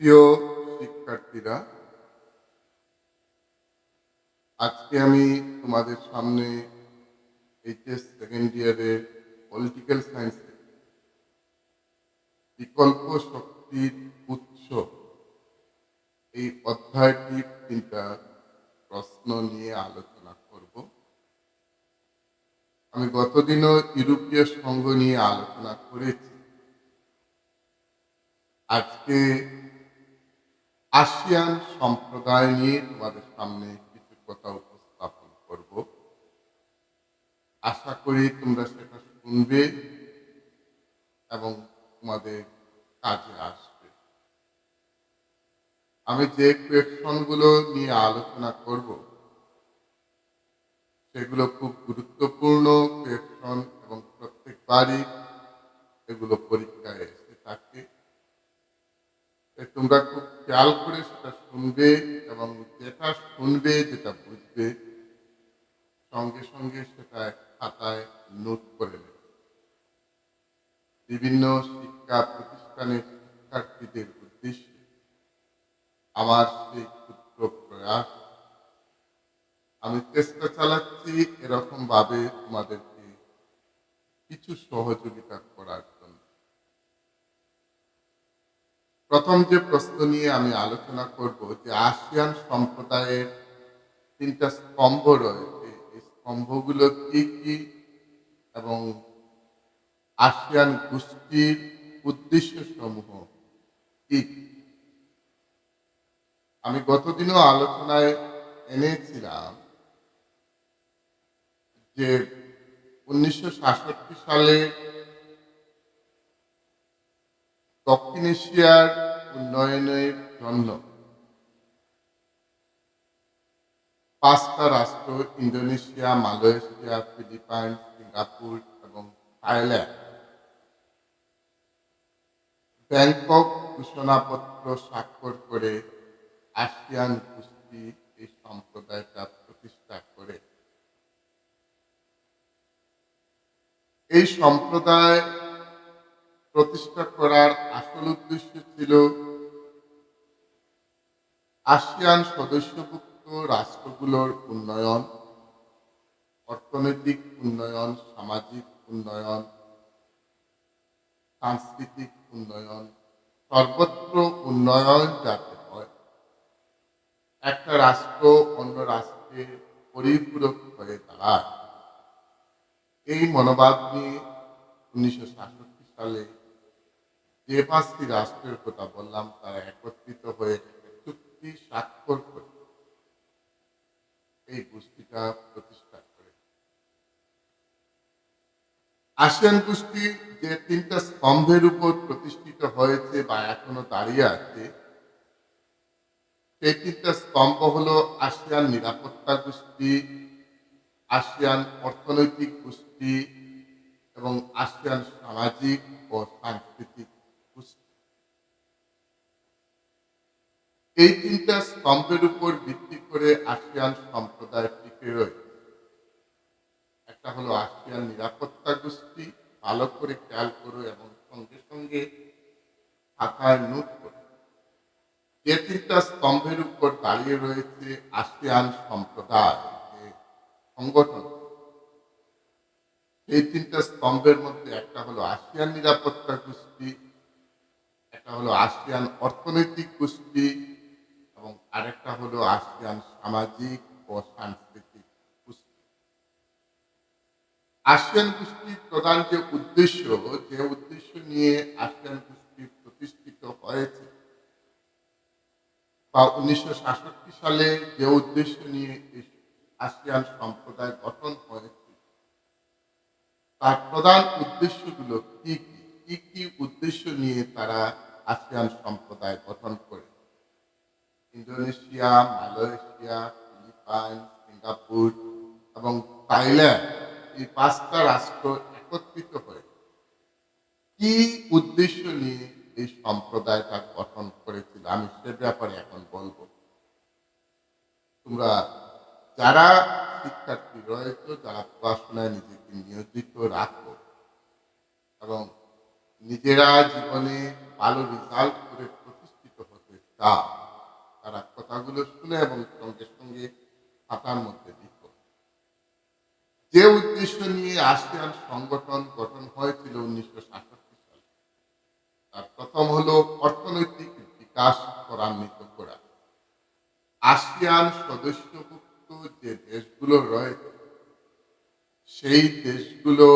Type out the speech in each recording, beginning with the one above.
প্রিয় শিক্ষার্থীরা, আজকে আমি তোমাদের সামনে এইচএস সেকেন্ড ইয়ারের পলিটিক্যাল সায়েন্স বিকল্প শক্তির উৎস এই অধ্যায়টির তিনটা প্রশ্ন নিয়ে আলোচনা করব। আমি গতদিনও ইউরোপীয় সংঘ নিয়ে আলোচনা করেছি। আজকে আসিয়ান সম্প্রদায় নিয়ে তোমাদের সামনে কিছু কথা উপস্থাপন করব। আশা করি তোমরা সেটা শুনবে এবং তোমাদের কাজে আসবে। আমি যে কোয়েকশনগুলো নিয়ে আলোচনা করব, সেগুলো খুব গুরুত্বপূর্ণ কোয়েকশন এবং প্রত্যেকবারই এগুলো পরীক্ষায় এসে থাকে। তাই তোমরা খুব খেয়াল করে সেটা শুনবে এবং যেটা শুনবে, যেটা বুঝবে, সঙ্গে সঙ্গে সেটা খাতায় নোট করে নেবে। বিভিন্ন শিক্ষা প্রতিষ্ঠানের শিক্ষার্থীদের উদ্দেশ্যে আমার সেই ক্ষুদ্র প্রয়াস। আমি চেষ্টা চালাচ্ছি এরকম ভাবে তোমাদেরকে কিছু সহযোগিতা করার জন্য প্রথম যে প্রশ্ন নিয়ে আমি আলোচনা করব যে আসিয়ান সম্প্রদায়ের তিনটা স্তম্ভ রয়েছে এই স্তম্ভগুলো কি কি এবং আসিয়ান গোষ্ঠীর উদ্দেশ্য সমূহ কি? আমি গতদিনও আলোচনায় এনেছিলাম যে উনিশশো সাতষট্টি সালে দক্ষিণ এশিয়ার উন্নয়নের জন্য পাঁচটা রাষ্ট্র, ইন্দোনেশিয়া, মালয়েশিয়া, ফিলিপাইন, সিঙ্গাপুর এবং থাইল্যান্ড। ব্যাংকক ঘোষণাপত্র স্বাক্ষর করে আসিয়ান গোষ্ঠী এই সম্প্রদায়টা প্রতিষ্ঠা করে। এই সম্প্রদায় প্রতিষ্ঠা করার আসল উদ্দেশ্য ছিল আসিয়ান সদস্যভুক্ত রাষ্ট্রগুলোর উন্নয়ন, অর্থনৈতিক উন্নয়ন, সামাজিক উন্নয়ন, সাংস্কৃতিক উন্নয়ন, সর্বত্র উন্নয়ন যাতে হয়। একটা রাষ্ট্র অন্য রাষ্ট্রে পরিপূরক হয়ে দাঁড়ায়। এই মনোভাব নিয়ে উনিশশো সাতষট্টি সালে যে পাঁচটি রাষ্ট্রের কথা বললাম, তারা একত্রিত হয়ে চুক্তি স্বাক্ষর করে এই গোষ্ঠীটা প্রতিষ্ঠা করে। আসিয়ান গোষ্ঠী যে তিনটা স্তম্ভের উপর প্রতিষ্ঠিত হয়েছে বা এখনও দাঁড়িয়ে আছে, সেই তিনটা স্তম্ভ হলো আসিয়ান নিরাপত্তা গোষ্ঠী, আসিয়ান অর্থনৈতিক গোষ্ঠী এবং আসিয়ান সামাজিক ও সাংস্কৃতিক গোষ্ঠী এই তিনটা স্তম্ভের উপর ভিত্তি করে আসিয়ান সম্প্রদায় টিকে রয়েছে। একটা হলো আসিয়ান নিরাপত্তা গোষ্ঠী, ভালো করে খেয়াল করো এবং সঙ্গে সঙ্গে খাতায় নোট করো। যে তিনটা স্তম্ভের উপর দাঁড়িয়ে রয়েছে আসিয়ান সম্প্রদায় যে সংগঠন। এই তিনটা স্তম্ভের মধ্যে একটা হলো আসিয়ান নিরাপত্তা গোষ্ঠী, একটা হলো আসিয়ান অর্থনৈতিক গোষ্ঠী এবং আরেকটা হলো আসিয়ান সামাজিক ও সাংস্কৃতিক গোষ্ঠী। আসিয়ান গোষ্ঠীর প্রধান যে উদ্দেশ্য যে উদ্দেশ্য নিয়ে আসিয়ান গোষ্ঠী প্রতিষ্ঠিত হয়েছে, বা উনিশশো সাতষট্টি সালে যে উদ্দেশ্য নিয়ে আসিয়ান সম্প্রদায় গঠন হয়েছে, তার প্রধান উদ্দেশ্যগুলো কি কি? কি কি উদ্দেশ্য নিয়ে তারা আসিয়ান সম্প্রদায় গঠন করে? ইন্দোনেশিয়া, মালয়েশিয়া ফিলিপাইন সিঙ্গাপুর এবং থাইল্যান্ড এই পাঁচটা রাষ্ট্র একত্রিত হয়ে কি উদ্দেশ্য নিয়ে এই সম্প্রদায়টা গঠন করেছিল আমি সে ব্যাপারে এখন বলব। তোমরা যারা শিক্ষার্থী রয়েছে, যারা পড়াশোনায় নিজেকে নিয়োজিত রাখো এবং নিজেরা জীবনে ভালো রেজাল্ট করে প্রতিষ্ঠিত হতে বিকাশ তারা কথাগুলো শুনে এবং সঙ্গে সঙ্গে খাতার মধ্যে লিখো। যে উদ্দেশ্য নিয়ে আসিয়ান সংগঠন গঠন হয়েছিল উনিশশো সাতষট্টি সালে, তার প্রথম হলো অর্থনৈতিক বিকাশ ত্বরান্বিত করা। আসিয়ান সদস্যভুক্ত যে দেশগুলো রয়েছে, সেই দেশগুলো,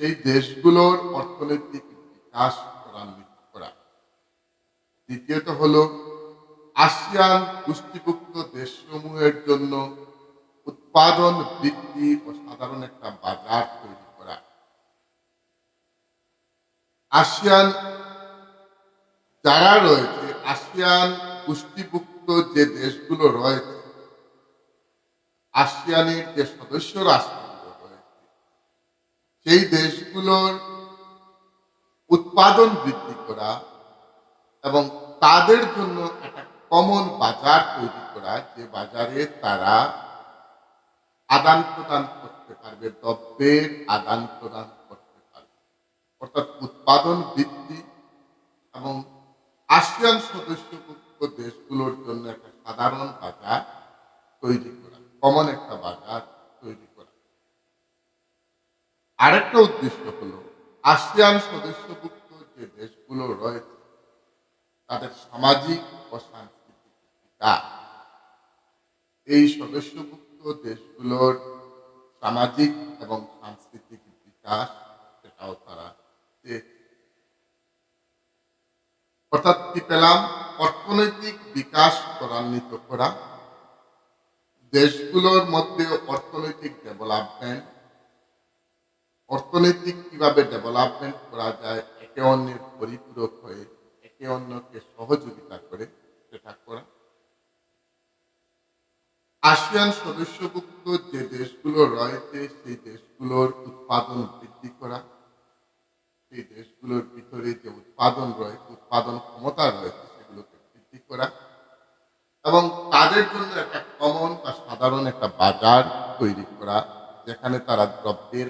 সেই দেশগুলোর অর্থনৈতিক বিকাশ ত্বরান্বিত করা। দ্বিতীয়ত হলো আসিয়ান পুষ্টিভুক্ত দেশসমূহের জন্য উৎপাদন বৃদ্ধি ও সাধারণ একটা বাজার তৈরি করা। আসিয়ান, যারা রয়েছে, আসিয়ান পুষ্টিভুক্ত যে দেশগুলো রয়েছে আসিয়ানের যে সদস্য রাষ্ট্রগুলো রয়েছে, সেই দেশগুলোর উৎপাদন বৃদ্ধি করা এবং তাদের জন্য একটা কমন বাজার তৈরি করা যে বাজারে তারা আদান প্রদান করতে পারবে, দ্রব্যের আদান প্রদান করতে পারবে। অর্থাৎ উৎপাদন বৃদ্ধি এবং আসিয়ান সদস্যভুক্ত দেশগুলোর জন্য একটা সাধারণ বাজার তৈরি করা কমন একটা বাজার তৈরি করা। আরেকটা উদ্দেশ্য হলো, আসিয়ান সদস্যভুক্ত যে দেশগুলো রয়েছে, তাদের সামাজিক ও বিকাশ এই সদস্যভুক্ত দেশগুলোর সামাজিক এবং সাংস্কৃতিক বিকাশ সেটাও তারা অর্থাৎ কি পেলাম? অর্থনৈতিক বিকাশ ত্বরান্বিত করা। দেশগুলোর মধ্যে অর্থনৈতিক ডেভেলপমেন্ট। অর্থনৈতিক কীভাবে ডেভেলপমেন্ট করা যায়, একে অন্যের পরিপূরক হয়ে একে অন্যকে সহযোগিতা করে সেটা করা। আসিয়ান সদস্যভুক্ত যে দেশগুলো রয়েছে, সেই দেশগুলোর উৎপাদন বৃদ্ধি করা, সেই দেশগুলোর ভিতরে যে উৎপাদন রয়েছে, উৎপাদন ক্ষমতা রয়েছে, সেগুলোকে বৃদ্ধি করা এবং তাদের জন্য একটা কমন বা সাধারণ একটা বাজার তৈরি করা, যেখানে তারা দ্রব্যের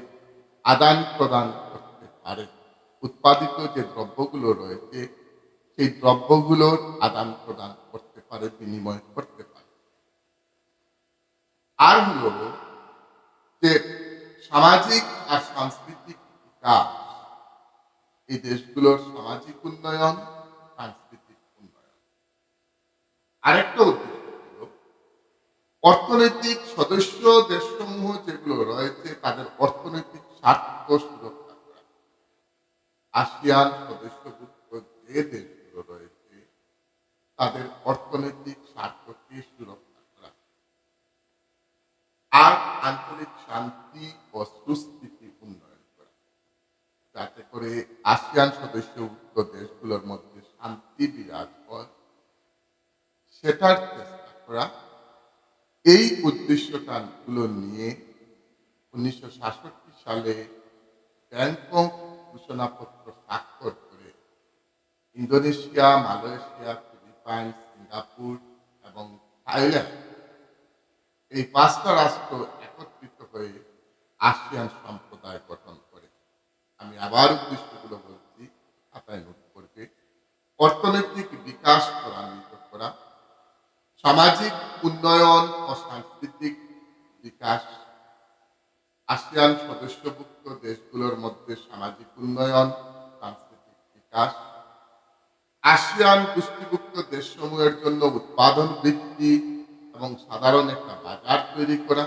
আদান প্রদান করতে পারে। উৎপাদিত যে দ্রব্যগুলো রয়েছে, সেই দ্রব্যগুলোর আদান প্রদান করতে পারে, বিনিময় করতে পারে আর হলো যে সামাজিক আর সাংস্কৃতিক বিকাশ। এই দেশগুলোর সামাজিক উন্নয়ন, সাংস্কৃতিক উন্নয়ন। আরেকটা উদ্দেশ্য হলো, অর্থনৈতিক সদস্য দেশসমূহ যেগুলো রয়েছে, তাদের অর্থনৈতিক স্বার্থ সুরক্ষা করা। আসিয়ান সদস্যভুক্ত যে দেশগুলো রয়েছে, তাদের অর্থনৈতিক স্বার্থকে সুরক্ষা আর আঞ্চলিক শান্তি ও সুস্থিতি উন্নয়ন করা। যাতে করে আসিয়ান সদস্য উক্ত দেশগুলোর মধ্যে শান্তি বিরাজ হয়, সেটার চেষ্টা করা। এই উদ্দেশ্যটাগুলো নিয়ে উনিশশো সাতষট্টি সালে ব্যাংকক ঘোষণাপত্র স্বাক্ষর করে ইন্দোনেশিয়া, মালয়েশিয়া, ফিলিপাইন, সিঙ্গাপুর এবং থাইল্যান্ড এই পাঁচটা রাষ্ট্র একত্রিত হয়ে আসিয়ান সম্প্রদায় গঠন করে। আমি আবার উদ্দেশ্যগুলো বলছি খাতায় নোট করবে। অর্থনৈতিক বিকাশ ত্বরান্বিত করা, সামাজিক উন্নয়ন ও সাংস্কৃতিক বিকাশ, আসিয়ান সদস্যভুক্ত দেশগুলোর মধ্যে সামাজিক উন্নয়ন, সাংস্কৃতিক বিকাশ, আসিয়ান পুষ্টিভুক্ত দেশসমূহের জন্য উৎপাদন বৃদ্ধি এবং সাধারণ একটা তৈরি করা।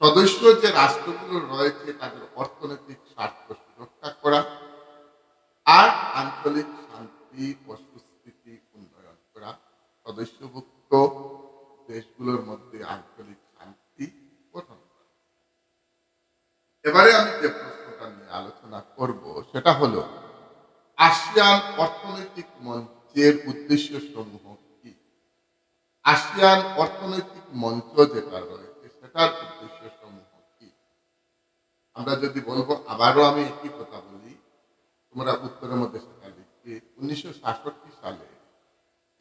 সদস্য যে রাষ্ট্রগুলো রয়েছে, তাদের অর্থনৈতিক স্বার্থ সুরক্ষা করা আর আঞ্চলিক শান্তি ও সুস্থিতি উন্নয়ন করা। সদস্যভুক্ত দেশগুলোর মধ্যে আঞ্চলিক শান্তি গঠন করা এবারে আমি যে প্রশ্নটা নিয়ে আলোচনা করব, সেটা হলো, আসিয়ান অর্থনৈতিক মঞ্চের উদ্দেশ্য সমূহ আসিয়ান অর্থনৈতিক মঞ্চ যেটা রয়েছে, সেটার উদ্দেশ্য সমূহ কি? আমরা যদি বলব, আবারও আমি একই কথা বলি, তোমরা উত্তরের মধ্যে সেটা লিখবে। উনিশশো সালে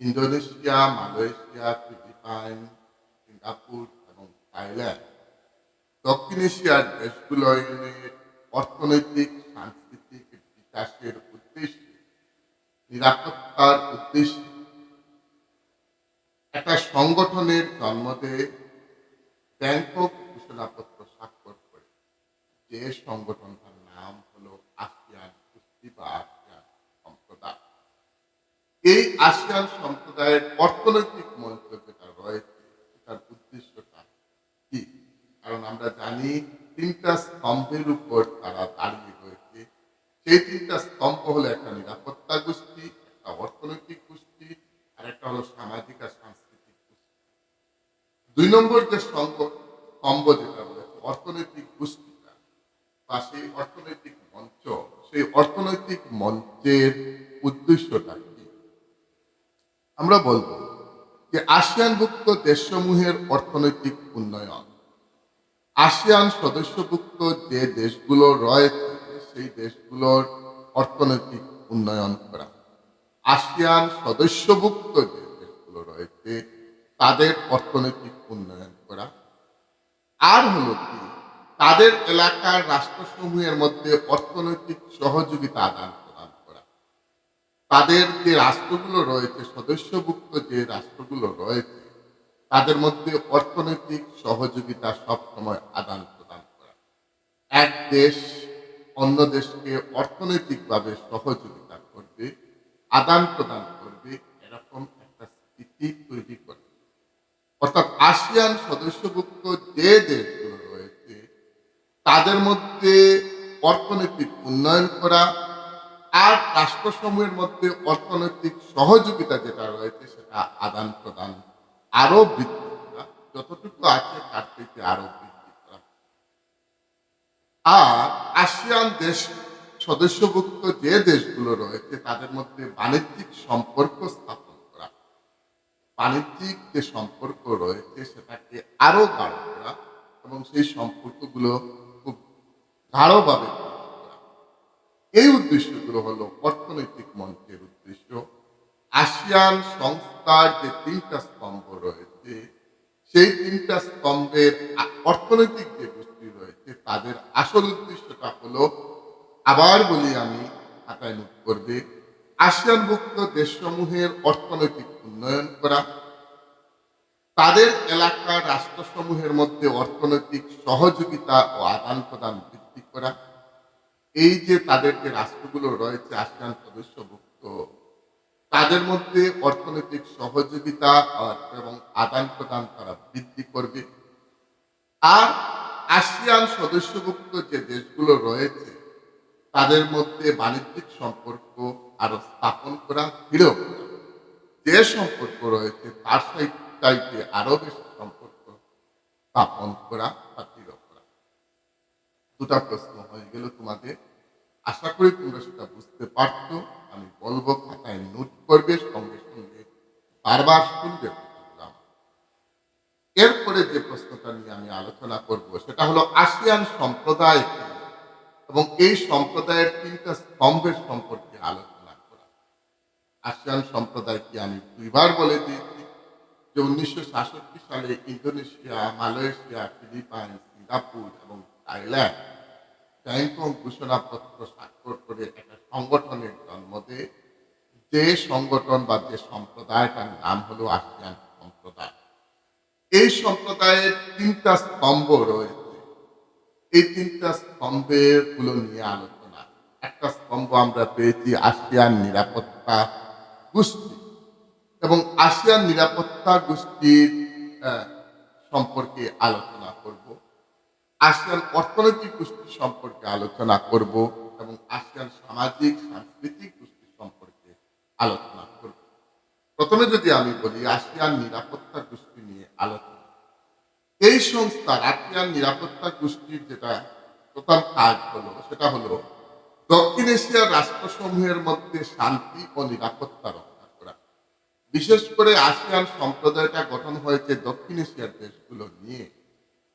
ইন্দোনেশিয়া, মালয়েশিয়া, ফিলিপাইন, সিঙ্গাপুর এবং থাইল্যান্ড দক্ষিণ এশিয়ার দেশগুলোর অর্থনৈতিক, সাংস্কৃতিক বিকাশের উদ্দেশ্যে নিরাপত্তা রক্ষার উদ্দেশ্যে একটা সংগঠনের জন্ম দেয় ব্যাংকক ঘোষণাপত্র স্বাক্ষর করে। যে সংগঠনটার নাম হলো আসিয়ান কুস্তি বা আসিয়ান সম্প্রদায়। এই আসিয়ান সম্প্রদায়ের অর্থনৈতিক মঞ্চ যেটা রয়েছে, সেটার উদ্দেশ্যটা কি? কারণ আমরা জানি তিনটা স্তম্ভের উপর তারা দাঁড়িয়ে রয়েছে। সেই তিনটা স্তম্ভ হলো একটা নিরাপত্তা গোষ্ঠী, একটা অর্থনৈতিক গোষ্ঠী, আর একটা হলো সামাজিক আর দুই নম্বর যে স্তম্ভ যেটা রয়েছে অর্থনৈতিক গোষ্ঠীটা, বা সেই অর্থনৈতিক মঞ্চ, সেই অর্থনৈতিক মঞ্চের উদ্দেশ্যটা কি? আমরা বলব যে আসিয়ানভুক্ত দেশসমূহের অর্থনৈতিক উন্নয়ন। আসিয়ান সদস্যভুক্ত যে দেশগুলো রয়েছে, সেই দেশগুলোর অর্থনৈতিক উন্নয়ন করা। আসিয়ান সদস্যভুক্ত যে দেশগুলো রয়েছে তাদের অর্থনৈতিক উন্নয়ন করা। আর হলো কি, তাদের এলাকার রাষ্ট্রসমূহের মধ্যে অর্থনৈতিক সহযোগিতা আদান প্রদান করা। তাদের যে রাষ্ট্রগুলো রয়েছে, সদস্যভুক্ত যে রাষ্ট্রগুলো রয়েছে, তাদের মধ্যে অর্থনৈতিক সহযোগিতা সবসময় আদান প্রদান করা। এক দেশ অন্য দেশকে অর্থনৈতিকভাবে সহযোগিতা করবে, আদান প্রদান করবে, এরকম একটা স্থিতি তৈরি করে। অর্থাৎ আসিয়ান সদস্যভুক্ত যে দেশগুলো রয়েছে, তাদের মধ্যে অর্থনৈতিক উন্নয়ন করা আর রাষ্ট্রসমূহের মধ্যে অর্থনৈতিক সহযোগিতা যেটা রয়েছে, সেটা আদান প্রদান আরও বৃদ্ধি করা, যতটুকু আছে তার থেকে আরও বৃদ্ধি করা। আর আসিয়ান দেশ সদস্যভুক্ত যে দেশগুলো রয়েছে, তাদের মধ্যে বাণিজ্যিক সম্পর্ক স্থাপন বাণিজ্যিক যে সম্পর্ক রয়েছে, সেটাকে আরও গাঢ় করা এবং সেই সম্পর্কগুলো খুব গাঢ়ভাবে এই উদ্দেশ্যগুলো হলো অর্থনৈতিক মঞ্চের উদ্দেশ্য। আসিয়ান সংস্থার যে তিনটা স্তম্ভ রয়েছে, সেই তিনটা স্তম্ভের অর্থনৈতিক যে গোষ্ঠী রয়েছে, তাদের আসল উদ্দেশ্যটা হলো, আবার বলি আমি, খাতায় নোট করবে আসিয়ানভুক্ত দেশসমূহের অর্থনৈতিক উন্নয়ন করা, তাদের এলাকার রাষ্ট্রসমূহের মধ্যে অর্থনৈতিক সহযোগিতা ও আদান প্রদান বৃদ্ধি করা, এই যে তাদের যে রাষ্ট্রগুলো রয়েছে আসিয়ান সদস্যভুক্ত তাদের মধ্যে অর্থনৈতিক সহযোগিতা এবং আদান প্রদান তারা বৃদ্ধি করবে। আর আসিয়ান সদস্যভুক্ত যে দেশগুলো রয়েছে তাদের মধ্যে বাণিজ্যিক সম্পর্ক আরও স্থাপন করা দৃঢ় যে সম্পর্ক রয়েছে, তার চাইতে আরও বেশি সম্পর্ক স্থাপন করা বা দৃঢ় করা। দুটা প্রশ্ন হয়ে গেল তোমাদের। আশা করি তোমরা সেটা বুঝতে পারছ। আমি বলব, খাতায় নোট করবে, সঙ্গে সঙ্গে বারবার শুনবে এরপরে যে প্রশ্নটা নিয়ে আমি আলোচনা করব, সেটা হলো, আসিয়ান সম্প্রদায় এবং এই সম্প্রদায়ের তিনটা স্তম্ভের সম্পর্কে আলোচনা করা। আসিয়ান সম্প্রদায়কে আমি দুইবার বলে দিয়েছি যে উনিশশো সাতষট্টি সালে ইন্দোনেশিয়া, মালয়েশিয়া, ফিলিপাইন, সিঙ্গাপুর এবং থাইল্যান্ড ব্যাংকক ঘোষণাপত্র স্বাক্ষর করে একটা সংগঠনের জন্ম দেয়। যে সংগঠন বা যে সম্প্রদায়টার নাম হলো আসিয়ান সম্প্রদায়। এই সম্প্রদায়ের তিনটা স্তম্ভ রয়েছে। এই তিনটা স্তম্ভেরগুলো নিয়ে আলোচনা। একটা স্তম্ভ আমরা পেয়েছি আসিয়ান নিরাপত্তা গোষ্ঠী। এবং আসিয়ান নিরাপত্তা গোষ্ঠীর সম্পর্কে আলোচনা করব। আসিয়ান অর্থনৈতিক গোষ্ঠী সম্পর্কে আলোচনা করব এবং আসিয়ান সামাজিক, সাংস্কৃতিক গোষ্ঠী সম্পর্কে আলোচনা করব। প্রথমে যদি আমি বলি আসিয়ান নিরাপত্তা গোষ্ঠী নিয়ে আলোচনা এই সংস্থা রাশিয়ান নিরাপত্তা গোষ্ঠীর যেটা প্রথম কাজ হলো, সেটা হলো দক্ষিণ এশিয়ার রাষ্ট্রসমূহের মধ্যে শান্তি ও নিরাপত্তা রক্ষা করা। বিশেষ করে আসিয়ান সম্প্রদায়টা গঠন হয়েছে দক্ষিণ এশিয়ার দেশগুলো নিয়ে।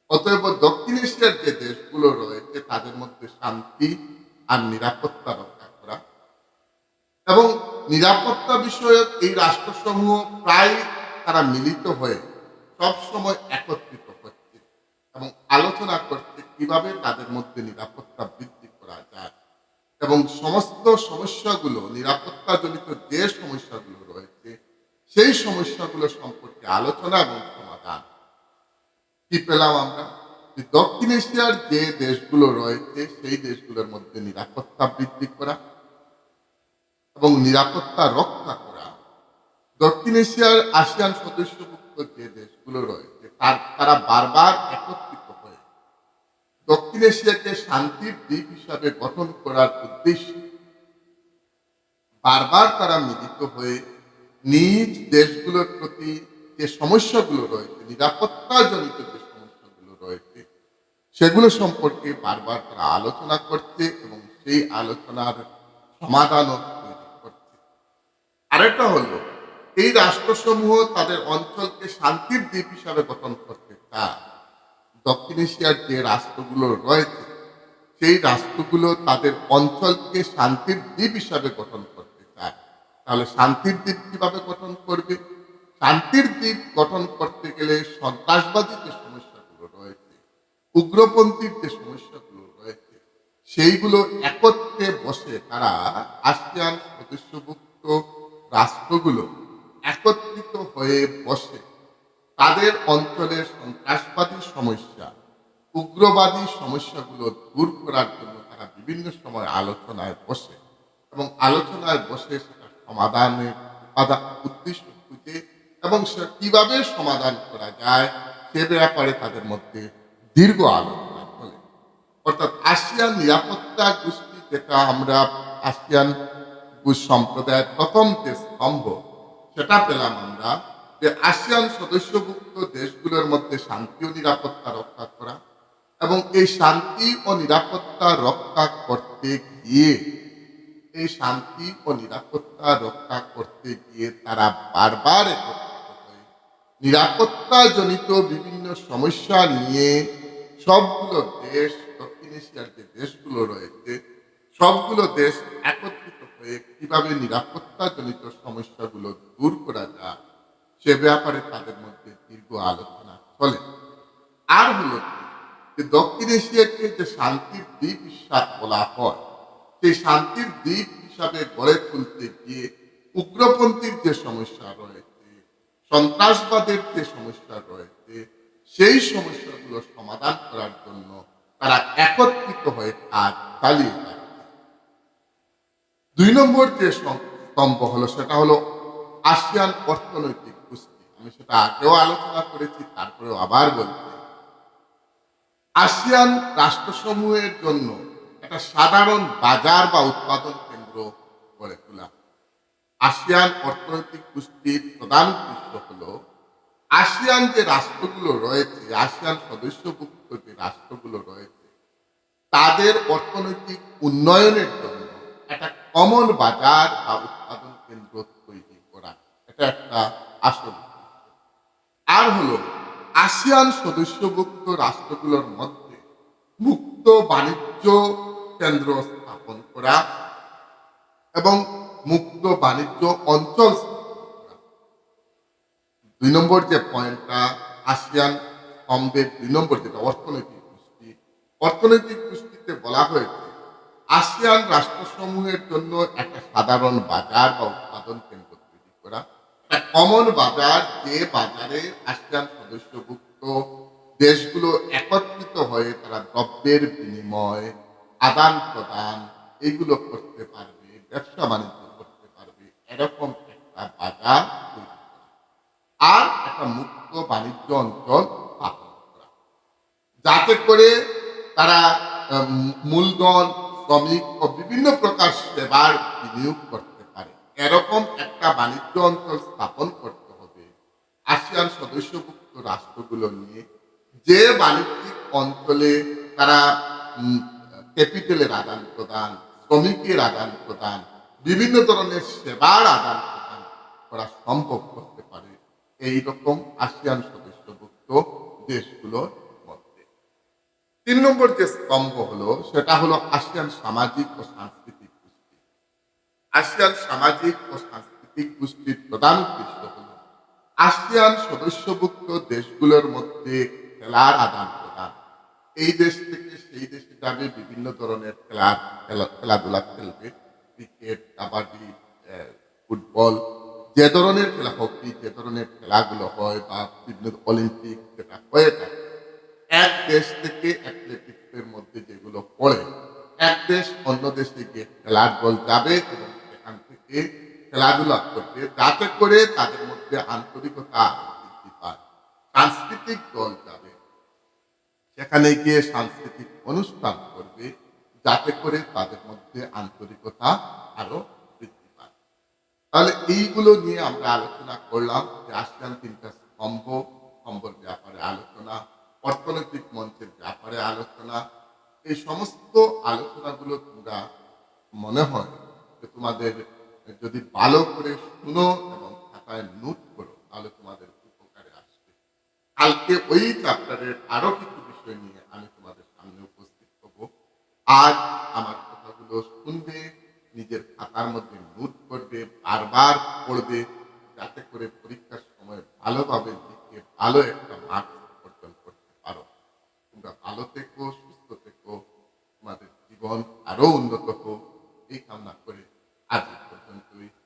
অতএব দক্ষিণ এশিয়ার যে দেশগুলো রয়েছে, তাদের মধ্যে শান্তি আর নিরাপত্তা রক্ষা করা। এবং নিরাপত্তা বিষয়ক এই রাষ্ট্রসমূহ প্রায় তারা মিলিত হয়ে সবসময় একত্রিত এবং আলোচনা করছে কীভাবে তাদের মধ্যে নিরাপত্তা বৃদ্ধি করা যায় এবং সমস্ত সমস্যাগুলো, নিরাপত্তাজনিত যে সমস্যাগুলো রয়েছে, সেই সমস্যাগুলো সম্পর্কে আলোচনা এবং সমাধান। কি পেলাম আমরা? দক্ষিণ এশিয়ার যে দেশগুলো রয়েছে, সেই দেশগুলোর মধ্যে নিরাপত্তা বৃদ্ধি করা এবং নিরাপত্তা রক্ষা করা। দক্ষিণ এশিয়ার আসিয়ান সদস্যভুক্ত যে দেশগুলো রয়েছে, তার তারা বারবার একত্রিত হয়ে দক্ষিণ এশিয়াকে শান্তির দ্বীপ হিসাবে গঠন করার উদ্দেশ্যে বারবার তারা মিলিত হয়ে নিজ দেশগুলোর প্রতি যে সমস্যাগুলো রয়েছে, নিরাপত্তাজনিত যে সমস্যাগুলো রয়েছে, সেগুলো সম্পর্কে বারবার তারা আলোচনা করছে এবং সেই আলোচনার সমাধানও করছে। আরেকটা হলো, এই রাষ্ট্রসমূহ তাদের অঞ্চলকে শান্তির দ্বীপ হিসাবে গঠন করতে চায়। দক্ষিণ এশিয়ার যে রাষ্ট্রগুলো রয়েছে, সেই রাষ্ট্রগুলো তাদের অঞ্চলকে শান্তির দ্বীপ হিসাবে গঠন করতে চায়। তাহলে শান্তির দ্বীপ কীভাবে গঠন করবে? শান্তির দ্বীপ গঠন করতে গেলে সন্ত্রাসবাদী যে সমস্যাগুলো রয়েছে, উগ্রপন্থীর যে সমস্যাগুলো রয়েছে, সেইগুলো একত্রে বসে তারা আসিয়ান সদস্যভুক্ত রাষ্ট্রগুলো একত্রিত হয়ে বসে তাদের অঞ্চলের সন্ত্রাসবাদী সমস্যা, উগ্রবাদী সমস্যাগুলো দূর করার জন্য তারা বিভিন্ন সময় আলোচনায় বসে এবং আলোচনায় বসে সেটা সমাধানের উদ্দেশ্য খুঁজে এবং সে কীভাবে সমাধান করা যায় সে ব্যাপারে তাদের মধ্যে দীর্ঘ আলোচনা চলে। অর্থাৎ আসিয়ান নিরাপত্তা গোষ্ঠী যেটা আমরা আসিয়ান সম্প্রদায়ের প্রথম যে স্তম্ভ, সেটা পেলাম আমরা যে আসিয়ান সদস্যভুক্ত দেশগুলোর মধ্যে শান্তি ও নিরাপত্তা রক্ষা করা এবং এই শান্তি ও নিরাপত্তা রক্ষা করতে গিয়ে, এই শান্তি ও নিরাপত্তা রক্ষা করতে গিয়ে তারা বারবার একত্রিত হয়ে নিরাপত্তাজনিত বিভিন্ন সমস্যা নিয়ে সবগুলো দেশ, দক্ষিণ এশিয়ার যে দেশগুলো রয়েছে, সবগুলো দেশ একত্রিত হয়ে কীভাবে নিরাপত্তাজনিত সমস্যাগুলো দূর করা যায় সে ব্যাপারে তাদের মধ্যে দীর্ঘ আলোচনা চলে। আর হলো যে দক্ষিণ এশিয়াকে যে শান্তির দ্বীপ হিসাব বলা হয়, সেই শান্তির দ্বীপ হিসাবে গড়ে তুলতে গিয়ে উগ্রপন্থীর যে সমস্যা রয়েছে, সন্ত্রাসবাদের যে সমস্যা রয়েছে, সেই সমস্যাগুলো সমাধান করার জন্য তারা একত্রিত হয়ে কাজ চালিয়ে যাচ্ছে। দুই নম্বর যে স্তম্ভ হলো, সেটা হলো আসিয়ান অর্থনৈতিক আমি সেটা আগেও আলোচনা করেছি, তারপরেও আবার বলছি আসিয়ান রাষ্ট্রসমূহের জন্য একটা সাধারণ বাজার বা উৎপাদন কেন্দ্র গড়ে তোলা আসিয়ান অর্থনৈতিক গোষ্ঠীর প্রধান উদ্দেশ্য হল, আসিয়ান যে রাষ্ট্রগুলো রয়েছে, আসিয়ান সদস্যভুক্ত যে রাষ্ট্রগুলো রয়েছে, তাদের অর্থনৈতিক উন্নয়নের জন্য একটা কমন বাজার বা উৎপাদন কেন্দ্র তৈরি করা এটা একটা আসল। আর হলো, আসিয়ান সদস্যভুক্ত রাষ্ট্রগুলোর মধ্যে মুক্ত বাণিজ্য কেন্দ্র স্থাপন করা এবং মুক্ত বাণিজ্য অঞ্চল দুই নম্বর যে পয়েন্টটা, আসিয়ান স্তম্ভের দুই নম্বর যেটা অর্থনৈতিক গোষ্ঠী অর্থনৈতিক গোষ্ঠীতে বলা হয়েছে, আসিয়ান রাষ্ট্রসমূহের জন্য একটা সাধারণ বাজার বা উৎপাদন কেন্দ্র কমন বাজার যে বাজারে আসিয়ান সদস্যভুক্ত দেশগুলো একত্রিত হয়ে তারা দ্রব্যের বিনিময়, আদান প্রদান এইগুলো করতে পারবে, ব্যবসা বাণিজ্য করতে পারবে, এরকম একটা বাজার আর একটা মুক্ত বাণিজ্য অঞ্চল স্থাপন করা। যাতে করে তারা মূলধন, শ্রমিক ও বিভিন্ন প্রকার সেবার বিনিয়োগ করতে এরকম একটা বাণিজ্য অঞ্চল স্থাপন করতে হবে। আসিয়ান সদস্যভুক্ত রাষ্ট্রগুলো নিয়ে যে বাণিজ্যিক অঞ্চলে তারা ক্যাপিটালের আদান প্রদান, শ্রমিকের আদান প্রদান, বিভিন্ন ধরনের সেবার আদান প্রদান করা সম্ভব করতে পারে এই রকম আসিয়ান সদস্যভুক্ত দেশগুলোর মধ্যে। তিন নম্বর যে স্তম্ভ হলো, সেটা হলো আসিয়ান সামাজিক ও সাংস্কৃতিক আসিয়ান সামাজিক ও সাংস্কৃতিক গোষ্ঠীর প্রধান উদ্দেশ্য হলো আসিয়ান সদস্যভুক্ত দেশগুলোর মধ্যে খেলার আদান প্রদান। এই দেশ থেকে সেই দেশে যাবে বিভিন্ন ধরনের খেলা, খেলা- খেলাধুলা খেলবে। ক্রিকেট, কাবাডি ফুটবল, যে ধরনের খেলা হকি, যে ধরনের খেলাগুলো হয় বা বিভিন্ন অলিম্পিক, যেটা হয়ে থাকে। এক দেশ থেকে অ্যাথলেটিক্সের মধ্যে যেগুলো পড়ে, এক দেশ অন্য দেশে গিয়ে খেলার দল যাবে খেলাধুলা করবে যাতে করে তাদের মধ্যে আন্তরিকতা বৃদ্ধি পায়। সাংস্কৃতিক দল যাবে, সেখানে গিয়ে সাংস্কৃতিক অনুষ্ঠান করবে, যাতে করে তাদের মধ্যে আন্তরিকতা আরও বৃদ্ধি পায়। তাহলে এইগুলো নিয়ে আমরা আলোচনা করলাম, যে আসিয়ান তিনটা স্তম্ভ স্তম্ভের ব্যাপারে আলোচনা, অর্থনৈতিক মঞ্চের ব্যাপারে আলোচনা, এই সমস্ত আলোচনাগুলো তোমরা মনে হয় যে তোমাদের যদি ভালো করে শুনো এবং খাতায় নোট করো, তাহলে তোমাদের উপকারে আসবে। কালকে ওই চ্যাপ্টারের আরও কিছু বিষয় নিয়ে আমি তোমাদের সামনে উপস্থিত হব। আজ আমার কথাগুলো শুনবে, নিজের খাতার মধ্যে নোট করবে, বারবার পড়বে, যাতে করে পরীক্ষার সময় ভালোভাবে লিখে ভালো একটা মার্কস অর্জন করতে পারো। তোমরা ভালো থেকো, সুস্থ থেকো, তোমাদের জীবন আরও উন্নত হোক, এই কামনা করে আজ them to me.